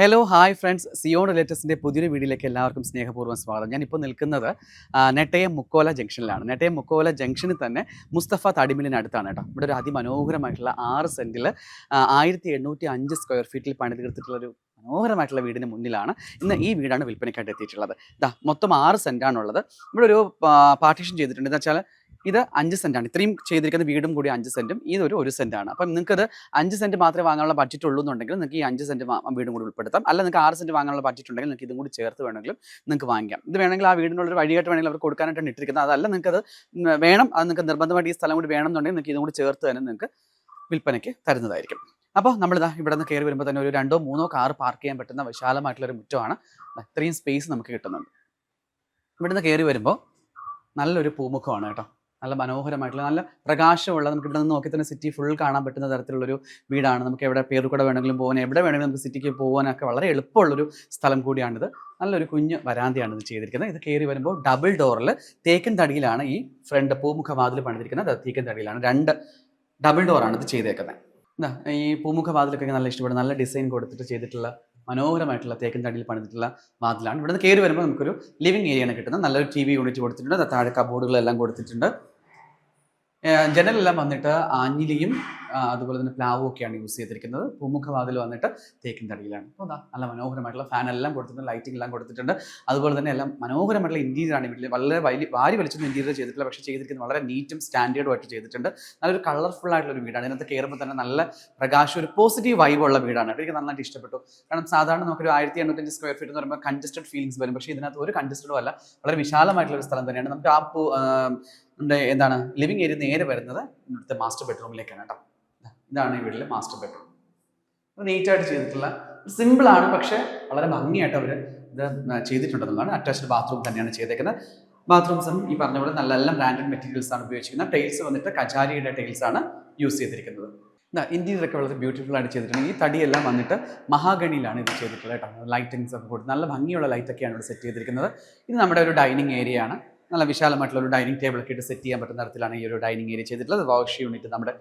Hello hi friends Zion റിലേറ്റേഴ്സിന്റെ പുതിയൊരു വീഡിയോയിലേക്ക് എല്ലാവർക്കും സ്നേഹപൂർവം സ്വാഗതം. ഞാനിപ്പോൾ നിൽക്കുന്നത് നെട്ടയം മുക്കോല ജംഗ്ഷനിലാണ്. നെട്ടയം മുക്കോല ജംഗ്ഷനിൽ തന്നെ മുസ്തഫ തടിമിലിനടുത്താണ് കേട്ടോ. ഇവിടെ ഒരു അതിമനോഹരമായിട്ടുള്ള ആറ് സെന്റിൽ ആയിരത്തി എണ്ണൂറ്റി അഞ്ച് സ്ക്വയർ ഫീറ്റിൽ പണിതീർത്തിട്ടുള്ളൊരു മനോഹരമായിട്ടുള്ള വീടിന് മുന്നിലാണ് ഇന്ന് ഈ വീടാണ് വിൽപ്പനയ്ക്കായിട്ട് എത്തിയിട്ടുള്ളത്. ഇതാ മൊത്തം ആറ് സെന്റാണുള്ളത് ഇവിടെ ഒരു പാർട്ടീഷൻ ചെയ്തിട്ടുണ്ട്. എന്ന് വെച്ചാൽ ഇത് അഞ്ച് സെന്റാണ് ഇത്രയും ചെയ്തിരിക്കുന്ന വീടും കൂടി അഞ്ച് സെന്റും. ഇതൊരു ഒരു സെന്റാണ് അപ്പം നിങ്ങൾക്കത് അഞ്ച് സെന്റ് മാത്രമേ വാങ്ങാനുള്ള ബഡ്ജറ്റ് ഉള്ളൂ എന്നുണ്ടെങ്കിൽ നിങ്ങൾക്ക് ഈ അഞ്ച് സെന്റ് വീടും കൂടി ഉൾപ്പെടുത്താം. അല്ല നിങ്ങൾക്ക് ആറ് സെന്റ് വാങ്ങാനുള്ള ബഡ്ജറ്റ് ഉണ്ടെങ്കിൽ നിങ്ങൾക്ക് ഇതും കൂടി ചേർത്ത് വേണമെങ്കിലും നിങ്ങൾക്ക് വാങ്ങിക്കാം. ഇത് വേണമെങ്കിൽ ആ വീടിനുള്ള ഒരു വഴിയായിട്ട് വേണമെങ്കിൽ അവർ കൊടുക്കാനായിട്ടാണ് ഇട്ടിരിക്കുന്നത്. അതല്ല നിങ്ങൾക്ക് അത് വേണം. അത് നിങ്ങൾക്ക് നിർബന്ധമായിട്ട് ഈ സ്ഥലം കൂടി വേണം എന്നുണ്ടെങ്കിൽ നിങ്ങൾക്ക് ഇതും കൂടി ചേർത്ത് തന്നെ നിങ്ങൾക്ക് വിൽപ്പനയ്ക്ക് തരുന്നതായിരിക്കും. അപ്പോൾ നമ്മളിതാ ഇവിടെ നിന്ന് കയറി വരുമ്പോൾ തന്നെ ഒരു രണ്ടോ മൂന്നോ കാർ പാർക്ക് ചെയ്യാൻ പറ്റുന്ന വിശാലമായിട്ടുള്ള ഒരു മുറ്റമാണ് അത്രയും സ്പേസ് നമുക്ക് കിട്ടുന്നുണ്ട്. ഇവിടുന്ന് കയറി വരുമ്പോൾ നല്ലൊരു പൂമുഖമാണ് കേട്ടോ. നല്ല മനോഹരമായിട്ടുള്ള നല്ല പ്രകാശമുള്ള നമുക്ക് ഇവിടെ നിന്ന് നോക്കി തന്നെ സിറ്റി ഫുൾ കാണാൻ പറ്റുന്ന തരത്തിലുള്ളൊരു വീടാണ്. നമുക്ക് എവിടെ പേര് പേരുകൂടെ വേണമെങ്കിലും പോകാൻ എവിടെ വേണമെങ്കിലും നമുക്ക് സിറ്റിക്ക് പോകാനൊക്കെ വളരെ എളുപ്പമുള്ളൊരു സ്ഥലം കൂടിയാണിത്. നല്ലൊരു കുഞ്ഞ് വരാന്തയാണ് ഇത് ചെയ്തിരിക്കുന്നത്. ഇത് കയറി വരുമ്പോൾ ഡബിൾ ഡോറിൽ തേക്കൻ തടിയിലാണ് ഈ ഫ്രണ്ട് പൂമുഖ വാതിൽ പണിതിരിക്കുന്നത് തേക്കൻ തടിയിലാണ്. രണ്ട് ഡബിൾ ഡോറാണ് ഇത് ചെയ്തേക്കുന്നത്. ഈ പൂമുഖ വാതിലൊക്കെ നല്ല ഇഷ്ടപ്പെടും നല്ല ഡിസൈൻ കൊടുത്തിട്ട് ചെയ്തിട്ടുള്ള മനോഹരമായിട്ടുള്ള തേക്കൻ തടിയിൽ പണിതിട്ടുള്ള വാതിലാണ്. ഇവിടുന്ന് കയറി വരുമ്പോൾ നമുക്കൊരു ലിവിങ് ഏരിയയാണ് കിട്ടുന്നത്. നല്ലൊരു ടി വി യൂണിറ്റ് കൊടുത്തിട്ടുണ്ട്. താഴെ കബോർഡുകളെല്ലാം കൊടുത്തിട്ടുണ്ട്. ജനലെല്ലാം വന്നിട്ട് ആഞ്ഞിലിയും അതുപോലെ തന്നെ പ്ലാവും ഒക്കെയാണ് യൂസ് ചെയ്തിരിക്കുന്നത്. പൂമുഖവാതിൽ വന്നിട്ട് തേക്കിൻ തടിയിലാണ്. അപ്പോൾ നല്ല മനോഹരമായിട്ടുള്ള ഫാൻ എല്ലാം കൊടുത്തിട്ടുണ്ട് ലൈറ്റിംഗ് എല്ലാം കൊടുത്തിട്ടുണ്ട്. അതുപോലെ തന്നെ എല്ലാം മനോഹരമായിട്ടുള്ള ഇന്റീരിയറാണ് ആണ് വീട്ടിൽ വളരെ വലിയ വാരി വലിച്ചൊന്നും ഇന്റീരിയർ ചെയ്തിട്ടില്ല പക്ഷേ ചെയ്തിരിക്കുന്നത് വളരെ നീറ്റും സ്റ്റാൻഡേർഡും ആയിട്ട് ചെയ്തിട്ടുണ്ട്. നല്ലൊരു കളർഫുൾ ആയിട്ടുള്ള ഒരു വീടാണ്. ഇതിനകത്ത് കയറുമ്പോൾ തന്നെ നല്ല പ്രകാശം ഒരു പോസിറ്റീവ് വൈബ് ഉള്ള വീടാണ്. എനിക്ക് നന്നായിട്ട് ഇഷ്ടപ്പെട്ടു. കാരണം സാധാരണ നമുക്കൊരു ആയിരത്തി എണ്ണൂറ്റഞ്ച് സ്ക്വയർ ഫീറ്റ് എന്ന് പറയുമ്പോൾ കൺജസ്റ്റഡ് ഫീലിംഗ്സ് വരും. പക്ഷേ ഇതിനകത്ത് ഒരു കൺജസ്റ്റഡും അല്ല വളരെ വിശാലമായിട്ടുള്ള ഒരു സ്ഥലം തന്നെയാണ്. നമുക്ക് ആ എന്താണ് ലിവിങ് ഏരിയ നേരെ വരുന്നത് ഇവിടുത്തെ മാസ്റ്റർ ബെഡ്റൂമിലേക്കാണ് കേട്ടോ. ഇതാണ് ഈ വീട്ടിലെ മാസ്റ്റർ ബെഡ്റൂം നീറ്റായിട്ട് ചെയ്തിട്ടുള്ള സിമ്പിൾ ആണ് പക്ഷേ വളരെ ഭംഗിയായിട്ട് അവർ ഇത് ചെയ്തിട്ടുണ്ടെന്നുള്ളതാണ്. അറ്റാച്ച്ഡ് ബാത്റൂം തന്നെയാണ് ചെയ്തേക്കുന്നത്. ബാത്റൂംസും ഈ പറഞ്ഞ പോലെ നല്ല എല്ലാം ബ്രാൻഡഡ് മെറ്റീരിയൽസ് ആണ് ഉപയോഗിച്ചിരിക്കുന്നത്. ടൈൽസ് വന്നിട്ട് കജാരിയുടെ ടൈൽസ് ആണ് യൂസ് ചെയ്തിരിക്കുന്നത്. ഇന്റീരിയർ ഒക്കെ വളരെ ബ്യൂട്ടിഫുൾ ആയിട്ട് ചെയ്തിട്ടുണ്ട്. ഈ തടിയെല്ലാം വന്നിട്ട് മഹാഗണിയിലാണ് ഇത് ചെയ്തിട്ടുള്ളത് കേട്ടോ. ലൈറ്റിങ്സ് ഒക്കെ കൊടുത്ത് നല്ല ഭംഗിയുള്ള ലൈറ്റൊക്കെയാണ് ഇവിടെ സെറ്റ് ചെയ്തിരിക്കുന്നത്. ഇത് നമ്മുടെ ഒരു ഡൈനിങ് ഏരിയ ആണ്. നല്ല വിശാലമായിട്ടുള്ള ഒരു ഡൈനിങ് ടേബിൾ ഇട്ട് സെറ്റ് ചെയ്യാൻ പറ്റുന്ന തരത്തിലാണ് ഈ ഒരു ഡൈനിങ് ഏരിയ ചെയ്തിട്ടുള്ളത്. വാഷ് യൂണിറ്റ് നമ്മുടെ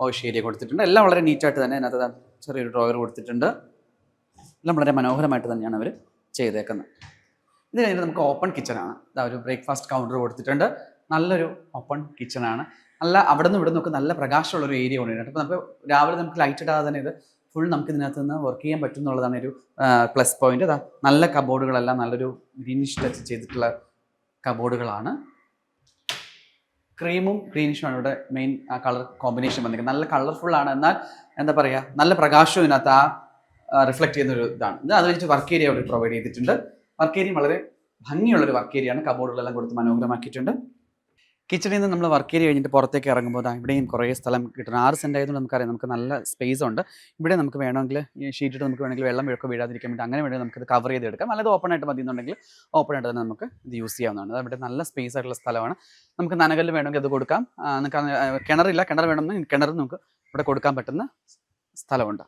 വാഷ് ഏരിയ കൊടുത്തിട്ടുണ്ട്. എല്ലാം വളരെ നീറ്റായിട്ട് തന്നെ അതിനകത്ത് ചെറിയൊരു ഡ്രോയർ കൊടുത്തിട്ടുണ്ട്. എല്ലാം വളരെ മനോഹരമായിട്ട് തന്നെയാണ് അവർ ചെയ്തേക്കുന്നത്. ഇത് കഴിഞ്ഞിട്ട് നമുക്ക് ഓപ്പൺ കിച്ചണാണ് ഇതാ ഒരു ബ്രേക്ക്ഫാസ്റ്റ് കൗണ്ടർ കൊടുത്തിട്ടുണ്ട്. നല്ലൊരു ഓപ്പൺ കിച്ചണാണ് നല്ല അവിടെ നിന്ന് ഇവിടെ നിന്നൊക്കെ നല്ല പ്രകാശമുള്ള ഒരു ഏരിയ കൊണ്ടുവരുന്നുണ്ട്. അപ്പോൾ നമുക്ക് രാവിലെ നമുക്ക് ലൈറ്റ് ഇടാതെ തന്നെ ഇത് ഫുൾ നമുക്ക് ഇതിനകത്ത് നിന്ന് വർക്ക് ചെയ്യാൻ പറ്റും എന്നുള്ളതാണ് ഒരു പ്ലസ് പോയിന്റ് അതാ നല്ല കബോർഡുകളെല്ലാം നല്ലൊരു ഗ്രീനിഷ് ടച്ച് ചെയ്തിട്ടുള്ള കബോർഡുകളാണ്. ക്രീമും ഗ്രീനിഷുമാണ് ഇവിടെ മെയിൻ ആ കളർ കോമ്പിനേഷൻ വന്നിരിക്കുന്നത്. നല്ല കളർഫുൾ ആണ്. എന്നാൽ എന്താ പറയുക നല്ല പ്രകാശവും ഇതിനകത്ത് ആ റിഫ്ലക്ട് ചെയ്യുന്ന ഒരു ഇതാണ്. ഇത് അത് വെച്ച് വർക്ക് ഏരിയ അവർ പ്രൊവൈഡ് ചെയ്തിട്ടുണ്ട്. വർക്ക് ഏരിയ വളരെ ഭംഗിയുള്ളൊരു വർക്ക് ഏരിയയാണ് കബോർഡുകളെല്ലാം കൊടുത്ത് മനോഹരമാക്കിയിട്ടുണ്ട്. കിച്ചണിൽ നിന്ന് നമ്മൾ വർക്ക് ഏരിയ കഴിഞ്ഞിട്ട് പുറത്തേക്ക് ഇറങ്ങുമ്പോൾ ഇവിടെയും കുറേ സ്ഥലം കിട്ടണം. ആറ് സെന്റ് ആയതുകൊണ്ട് നമുക്കറിയാം നമുക്ക് നല്ല സ്പേസ് ഉണ്ട്. ഇവിടെ നമുക്ക് വേണമെങ്കിൽ ഈ ഷീറ്റ് ഇട്ട് നമുക്ക് വേണമെങ്കിൽ വെള്ളം വീഴൊക്കെ വീഴാതിരിക്കാൻ വേണ്ടി അങ്ങനെ വേണമെങ്കിൽ നമുക്കിത് കവർ ചെയ്ത് എടുക്കാം. അല്ലെങ്കിൽ ഓപ്പൺ ആയിട്ട് മതി എന്നുണ്ടെങ്കിൽ ഓപ്പൺ ആയിട്ട് തന്നെ നമുക്ക് ഇത് യൂസ് ചെയ്യാവുന്നതാണ്. അത് ഇവിടെ നല്ല സ്പേസ് ആയിട്ടുള്ള സ്ഥലമാണ്. നമുക്ക് നനകല്ല് വേണമെങ്കിൽ അത് കൊടുക്കാം. നമുക്ക് കിണറില്ല. കിണർ വേണമെന്ന് കിണർ നമുക്ക് ഇവിടെ കൊടുക്കാൻ പറ്റുന്ന സ്ഥലമുണ്ട്.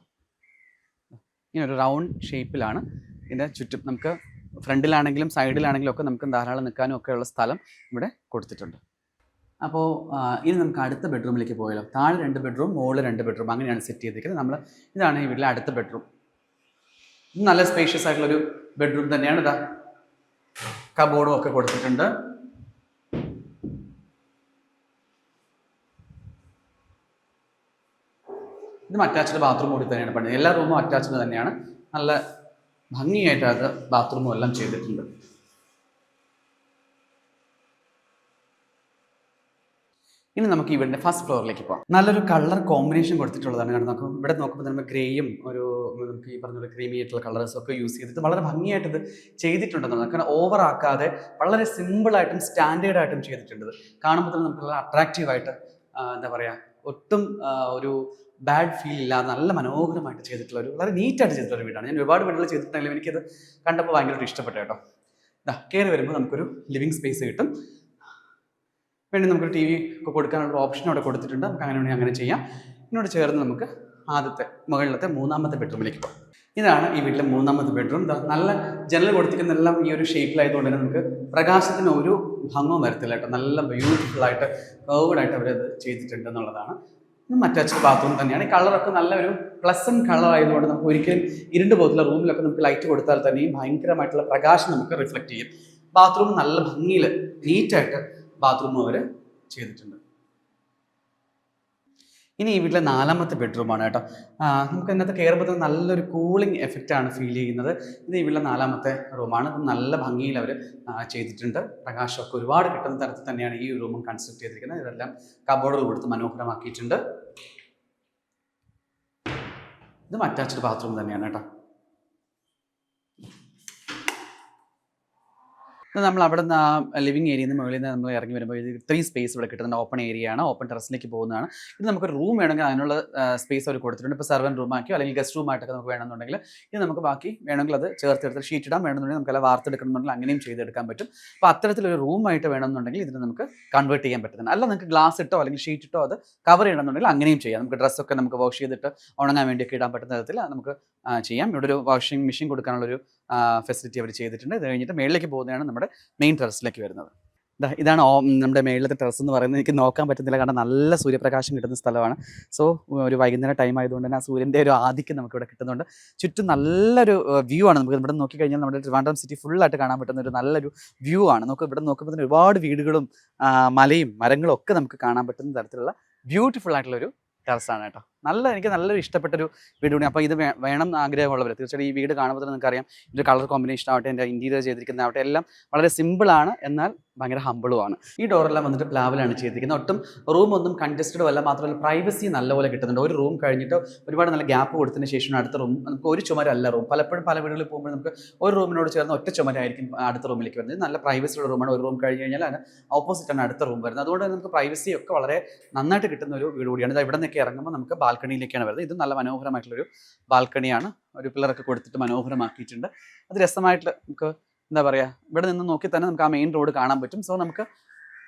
ഇങ്ങനെ ഒരു റൗണ്ട് ഷേപ്പിലാണ് ഇതിന്റെ ചുറ്റും. നമുക്ക് ഫ്രണ്ടിലാണെങ്കിലും സൈഡിലാണെങ്കിലും ഒക്കെ നമുക്ക് ധാരാളം നിൽക്കാനും ഒക്കെയുള്ള സ്ഥലം ഇവിടെ കൊടുത്തിട്ടുണ്ട്. അപ്പോൾ ഇനി നമുക്ക് അടുത്ത ബെഡ്റൂമിലേക്ക് പോയാലോ? താഴെ രണ്ട് ബെഡ്റൂം മുകളിൽ രണ്ട് ബെഡ്റൂം അങ്ങനെയാണ് സെറ്റ് ചെയ്തിരിക്കുന്നത് നമ്മൾ ഇതാണ് ഈ വീട്ടിലെ അടുത്ത ബെഡ്റൂം. നല്ല സ്പേഷ്യസ് ആയിട്ടുള്ളൊരു ബെഡ്റൂം തന്നെയാണ്. ഇതാ കബോർഡും ഒക്കെ കൊടുത്തിട്ടുണ്ട്. ഇത് അറ്റാച്ച്ഡ് ബാത്റൂം കൂടി തന്നെയാണ് പണിത് എല്ലാ റൂമും അറ്റാച്ച്ഡ് തന്നെയാണ്. നല്ല ഭംഗിയായിട്ട് അത് ബാത്റൂമും എല്ലാം ചെയ്തിട്ടുണ്ട്. ഇനി നമുക്ക് വീടിന്റെ ഫസ്റ്റ് ഫ്ലോറിലേക്ക് പോകാം. നല്ലൊരു കളർ കോമ്പിനേഷൻ കൊടുത്തിട്ടുള്ളതാണ്. കാരണം നമുക്ക് ഇവിടെ നോക്കുമ്പോൾ നമ്മൾ ഗ്രേയും ഒരു നമുക്ക് ഈ പറഞ്ഞ ക്രീമി ആയിട്ടുള്ള കളേഴ്സ് ഒക്കെ യൂസ് ചെയ്തിട്ട് വളരെ ഭംഗിയായിട്ട് ഇത് ചെയ്തിട്ടുണ്ടെന്നാണ് കാരണം ഓവർ ആക്കാതെ വളരെ സിമ്പിളായിട്ടും സ്റ്റാൻഡേർഡ് ആയിട്ടും ചെയ്തിട്ടുണ്ട് കാണുമ്പോൾ തന്നെ നമുക്ക് നല്ല അട്രാക്റ്റീവ് ആയിട്ട് എന്താ പറയുക ഒട്ടും ഒരു ബാഡ് ഫീൽ ഇല്ലാതെ നല്ല മനോഹരമായിട്ട് ചെയ്തിട്ടുള്ള ഒരു വളരെ നീറ്റായിട്ട് ചെയ്തിട്ടുള്ള ഒരു വീടാണ്. ഞാൻ ഒരുപാട് വീടുകൾ ചെയ്തിട്ടുണ്ടെങ്കിലും എനിക്കത് കണ്ടപ്പോൾ ഭയങ്കരമായിട്ട് ഇഷ്ടപ്പെട്ടു കേട്ടോ. കയറി വരുമ്പോൾ നമുക്കൊരു ലിവിങ് സ്പേസ് കിട്ടും. വേണ്ടി നമുക്ക് ടി വി ഒക്കെ കൊടുക്കാനുള്ള ഓപ്ഷൻ അവിടെ കൊടുത്തിട്ടുണ്ട്. നമുക്ക് അങ്ങനെ വേണമെങ്കിൽ അങ്ങനെ ചെയ്യാം. ഇതിനോട് ചേർന്ന് നമുക്ക് ആദ്യത്തെ മുകളിലത്തെ മൂന്നാമത്തെ ബെഡ്റൂമിലേക്ക് പോകാം. ഇതാണ് ഈ വീട്ടിലെ മൂന്നാമത്തെ ബെഡ്റൂം നല്ല ജനൽ കൊടുത്തിരിക്കുന്നെല്ലാം ഈ ഒരു ഷേപ്പിലായതുകൊണ്ട് തന്നെ നമുക്ക് പ്രകാശത്തിന് ഒരു ഭംഗവും വരത്തില്ല കേട്ടോ. നല്ല ബ്യൂട്ടിഫുൾ ആയിട്ട് കേർവഡ് ആയിട്ട് അവരത് ചെയ്തിട്ടുണ്ട് എന്നുള്ളതാണ്. അറ്റാച്ച്ഡ് ബാത്റൂം തന്നെയാണ്. കളറൊക്കെ നല്ലൊരു പ്ലസന്റ് കളർ ആയതുകൊണ്ട് നമുക്ക് ഒരിക്കലും ഇരുണ്ട് പോകത്തില്ല. റൂമിലൊക്കെ നമുക്ക് ലൈറ്റ് കൊടുത്താൽ തന്നെയും ഭയങ്കരമായിട്ടുള്ള പ്രകാശം നമുക്ക് റിഫ്ലക്റ്റ് ചെയ്യും. ബാത്റൂം നല്ല ഭംഗിയിൽ നീറ്റായിട്ട് ബാത്റൂം അവർ ചെയ്തിട്ടുണ്ട്. ഇനി ഈ വീട്ടിലെ നാലാമത്തെ ബെഡ്റൂമാണ് കേട്ടോ. നമുക്ക് ഇന്നത്തെ കയറുമ്പോൾ നല്ലൊരു കൂളിംഗ് എഫക്റ്റ് ആണ് ഫീൽ ചെയ്യുന്നത്. ഇത് ഈ വീട്ടിലെ നാലാമത്തെ റൂമാണ് ഇത് നല്ല ഭംഗിയിൽ അവർ ചെയ്തിട്ടുണ്ട്. പ്രകാശമൊക്കെ ഒരുപാട് കിട്ടുന്ന തരത്തിൽ തന്നെയാണ് ഈ റൂമും കൺസ്ട്രക്ട് ചെയ്തിരിക്കുന്നത്. ഇതെല്ലാം കബോർഡുകൾ കൊടുത്ത് മനോഹരമാക്കിയിട്ടുണ്ട്. ഇതും അറ്റാച്ച്ഡ് ബാത്റൂം തന്നെയാണ് കേട്ടോ. നമ്മൾ അവിടെ നിന്ന് ആ ലിവിങ് ഏരിയയിൽ നിന്ന് മുകളിൽ നിന്ന് നമ്മൾ ഇറങ്ങി വരുമ്പോൾ ഇത് ഇത്രയും സ്പേസ് ഇവിടെ കിട്ടുന്നുണ്ട്. ഓപ്പൺ ഏരിയ ആണ്. ഓപ്പൺ ടെറസിലേക്ക് പോകുന്നതാണ്. ഇത് നമുക്ക് റൂം വേണമെങ്കിൽ അതിനുള്ള സ്പേസ് അവർ കൊടുത്തിട്ടുണ്ട്. ഇപ്പോൾ സെർവൻ റൂം ആക്കിയോ അല്ലെങ്കിൽ ഗസ്റ്റ് റൂം ആയിട്ടൊക്കെ നമുക്ക് വേണമെന്നുണ്ടെങ്കിൽ ഇത് നമുക്ക് ബാക്കി വേണമെങ്കിൽ അത് ചേർത്തെടുത്ത് ഷീറ്റ് ഇടാൻ വേണമെന്നുണ്ടെങ്കിൽ നമുക്ക് അല്ല വാർത്തെടുക്കണമെന്നുണ്ടെങ്കിൽ അങ്ങനെയും ചെയ്തെടുക്കാൻ പറ്റും. അപ്പോൾ അത്തരത്തിലൊരു റൂമായിട്ട് വേണമെന്നുണ്ടെങ്കിൽ ഇതിന് നമുക്ക് കൺവേർട്ട് ചെയ്യാൻ പറ്റുന്നുണ്ട് അല്ല നിങ്ങൾക്ക് ഗ്ലാസ് ഇട്ടോ അല്ലെങ്കിൽ ഷീറ്റ് ഇട്ടോ അത് കവർ ചെയ്യണമെന്നുണ്ടെങ്കിൽ അങ്ങനെയും ചെയ്യാം. നമുക്ക് ഡ്രസ്സൊക്കെ നമുക്ക് വാഷ് ചെയ്തിട്ട് ഉണങ്ങാൻ വേണ്ടിയൊക്കെ ഇടാൻ പറ്റുന്ന തരത്തിൽ നമുക്ക് ചെയ്യാം. ഇവിടെ ഒരു വാഷിംഗ് മെഷീൻ കൊടുക്കാനുള്ളൊരു ഫെസിലിറ്റി അവർ ചെയ്തിട്ടുണ്ട്. ഇത് കഴിഞ്ഞിട്ട് മേളിലേക്ക് പോകുന്നതാണ് നമ്മുടെ മെയിൻ ടെറസിലേക്ക് വരുന്നത്. ഇതാണ് നമ്മുടെ മേളിലത്തെ ടെറസ് എന്ന് പറയുന്നത്. എനിക്ക് നോക്കാൻ പറ്റുന്നില്ല. കാരണം നല്ല സൂര്യപ്രകാശം കിട്ടുന്ന സ്ഥലമാണ്. സോ ഒരു വൈകുന്നേരം ടൈം ആയതുകൊണ്ട് തന്നെ ആ സൂര്യന്റെ ഒരു ആധിക്യം നമുക്കിവിടെ കിട്ടുന്നുണ്ട്. ചുറ്റും നല്ലൊരു വ്യൂ ആണ്. നമുക്ക് ഇവിടെ നോക്കി കഴിഞ്ഞാൽ നമ്മുടെ ട്രിവാൻഡ്രം സിറ്റി ഫുള്ളായിട്ട് കാണാൻ പറ്റുന്ന ഒരു നല്ലൊരു വ്യൂ ആണ്. നമുക്ക് ഇവിടെ നോക്കുമ്പോൾ തന്നെ ഒരുപാട് വീടുകളും മലയും മരങ്ങളും ഒക്കെ നമുക്ക് കാണാൻ പറ്റുന്ന തരത്തിലുള്ള ബ്യൂട്ടിഫുൾ ആയിട്ടുള്ളൊരു ആണ് കേട്ടോ. നല്ല എനിക്ക് നല്ലൊരു ഇഷ്ടപ്പെട്ടൊരു വീട് കൂടി അപ്പോൾ ഇത് വേണം എന്ന് ആഗ്രഹമുള്ളവർ തീർച്ചയായിട്ടും ഈ വീട് കാണുമ്പോൾ തന്നെ നിങ്ങൾക്കറിയാം ഇതിന്റെ കളർ കോമ്പിനേഷൻ ആവട്ടെ എന്റെ ഇന്റീരിയർ ചെയ്തിരിക്കുന്ന ആവട്ടെ എല്ലാം വളരെ സിമ്പിളാണ് എന്നാൽ ഭയങ്കര ഹമ്പിളുമാണ് ഈ ഡോറെല്ലാം വന്നിട്ട് പ്ലാവിലാണ് ചെയ്തിരിക്കുന്നത്. ഒട്ടും റൂം ഒന്നും കൺജസ്റ്റഡ് അല്ല മാത്രമല്ല പ്രൈവസി നല്ലപോലെ കിട്ടുന്നുണ്ട്. ഒരു റൂം കഴിഞ്ഞിട്ട് ഒരുപാട് നല്ല ഗ്യാപ്പ് കൊടുത്തതിന് ശേഷം അടുത്ത റൂം നമുക്ക് ഒരു ചുമരല്ല റൂം പലപ്പോഴും പല വീടുകളിൽ പോകുമ്പോൾ നമുക്ക് ഒരു റൂമിനോട് ചേർന്ന് ഒറ്റ ചുമരായിരിക്കും അടുത്ത റൂമിലേക്ക് വരുന്നത്. നല്ല പ്രൈവസി ഉള്ള റൂമാണ് ഒരു റൂം കഴിഞ്ഞ് കഴിഞ്ഞാൽ അതിന് ഓപ്പോസിറ്റ് ആണ് അടുത്ത റൂം വരുന്നത്. അതുകൊണ്ട് നമുക്ക് പ്രൈവസി ഒക്കെ വളരെ നന്നായിട്ട് കിട്ടുന്ന ഒരു വീട് കൂടിയാണ്. ഇവിടെ നിന്നൊക്കെ ഇറങ്ങുമ്പോൾ നമുക്ക് ബാൽക്കണിയിലേക്കാണ് വരുന്നത്. ഇത് നല്ല മനോഹരമായിട്ടുള്ളൊരു ബാൽക്കണിയാണ്. ഒരു പിള്ളറൊക്കെ കൊടുത്തിട്ട് മനോഹരമാക്കിയിട്ടുണ്ട്. അത് രസമായിട്ട് നമുക്ക് എന്താ പറയുക ഇവിടെ നിന്ന് നോക്കി തന്നെ നമുക്ക് ആ മെയിൻ റോഡ് കാണാൻ പറ്റും. സോ നമുക്ക്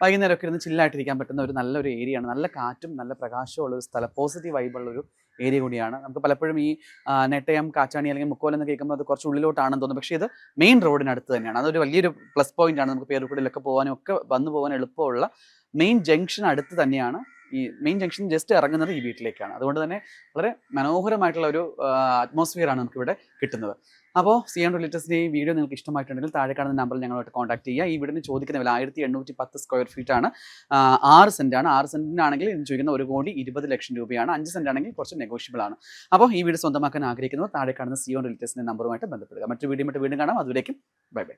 വൈകുന്നേരമൊക്കെ ഇരുന്ന് ചില്ലായിട്ടിരിക്കാൻ പറ്റുന്ന ഒരു നല്ലൊരു ഏരിയയാണ് നല്ല കാറ്റും നല്ല പ്രകാശവും ഉള്ള ഒരു സ്ഥലം. പോസിറ്റീവ് വൈബുള്ള ഒരു ഏരിയ കൂടിയാണ്. നമുക്ക് പലപ്പോഴും ഈ നെട്ടയം കാച്ചാണി അല്ലെങ്കിൽ മുക്കോലം എന്ന് കേൾക്കുമ്പോൾ അത് കുറച്ച് ഉള്ളിലോട്ടാണെന്ന് തോന്നുന്നു പക്ഷേ ഇത് മെയിൻ റോഡിനടുത്ത് തന്നെയാണ്. അതൊരു വലിയൊരു പ്ലസ് പോയിന്റ് ആണ്. നമുക്ക് പേരുക്കുടിലൊക്കെ പോകാനും ഒക്കെ വന്നു പോകാൻ എളുപ്പമുള്ള മെയിൻ ജംഗ്ഷൻ അടുത്ത് തന്നെയാണ്. ഈ മെയിൻ ജംഗ്ഷൻ ജസ്റ്റ് ഇറങ്ങുന്നത് ഈ വീട്ടിലേക്കാണ്. അതുകൊണ്ട് തന്നെ വളരെ മനോഹരമായിട്ടുള്ള ഒരു അറ്റ്മോസ്ഫിയർ ആണ് നമുക്ക് ഇവിടെ കിട്ടുന്നത് അപ്പോൾ സി ആൻഡ് റിലേറ്റീവ്സിന്റെ ഈ വീഡിയോ നിങ്ങൾക്ക് ഇഷ്ടമായിട്ടുണ്ടെങ്കിൽ താഴെ കാണുന്ന നമ്പറിൽ ഞങ്ങളോട്ട് കോൺടാക്ട് ചെയ്യുക. ഈ വീടിന് ചോദിക്കുന്ന വില ആയിരത്തി എണ്ണൂറ്റി പത്ത് സ്ക്വയർ ഫീറ്റ് ആണ് ആറ് സെന്റ് ആണ്. ആറ് സെന്റിനാണെങ്കിൽ ചോദിക്കുന്ന ഒരു കോടി ഇരുപത് ലക്ഷം രൂപയാണ്. അഞ്ച് സെന്റ് ആണെങ്കിൽ കുറച്ച് നെഗോഷ്യബിൾ ആണ്. അപ്പോൾ ഈ വീട് സ്വന്തമാക്കാൻ ആഗ്രഹിക്കുന്നവർ താഴെ കാണുന്ന സി ഓൺ റിലേറ്റീവ്സിന്റെ നമ്പറുമായിട്ട് ബന്ധപ്പെടുക. മറ്റു വീഡിയോ മറ്റു വീണ്ടും കാണാം. അതുവരേക്കും ബൈ ബൈ.